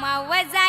मावजा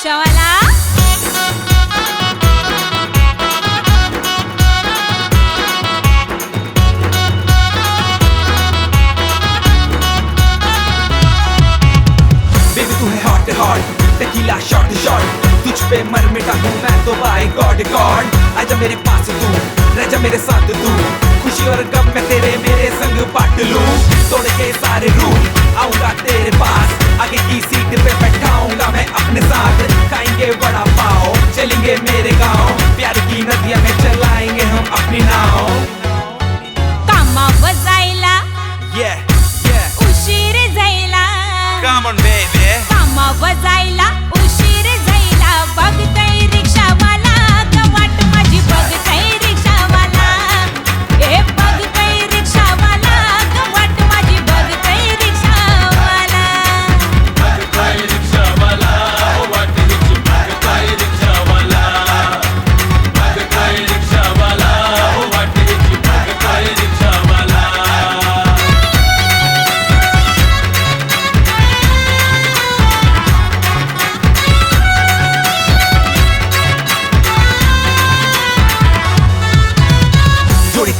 शोला baby तू है hot hot tequila shot shot तुझ पे मर मिटा हूँ मैं तो बाय गॉड गॉड आजा मेरे पास तू, रजा मेरे साथ तू. खुशी और गम मैं तेरे मेरे संग पट लू. तोड़ के सारे रूल आऊँगा तेरे पास.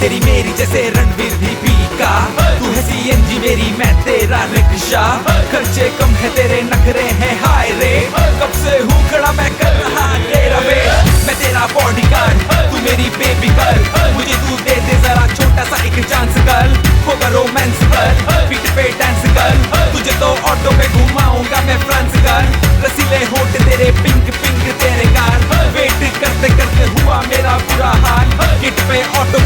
तेरी मेरी, जैसे रणवीर दीपी का तू है सी एन जी मेरी, मैं तेरा रिक्शा। खर्चे कम है, तेरे नखरे हैं हाय रे कब से हूँ खड़ा मैं कर रहा तेरा वे मैं तेरा बॉडी गार्ड तू मेरी बेबी गर्ल मुझे तू दे दे जरा छोटा सा एक चांस गर्ल होगा रोमांस पर पीठ पे डांस गर्ल तुझे तो ऑटो पे घुमाऊँगा मैं फ्रांस गर्ल रसीले होट तेरे पिंक पिंक तेरे गाल। वेट करते करते हुआ मेरा बुरा हाल। किट पे ऑटो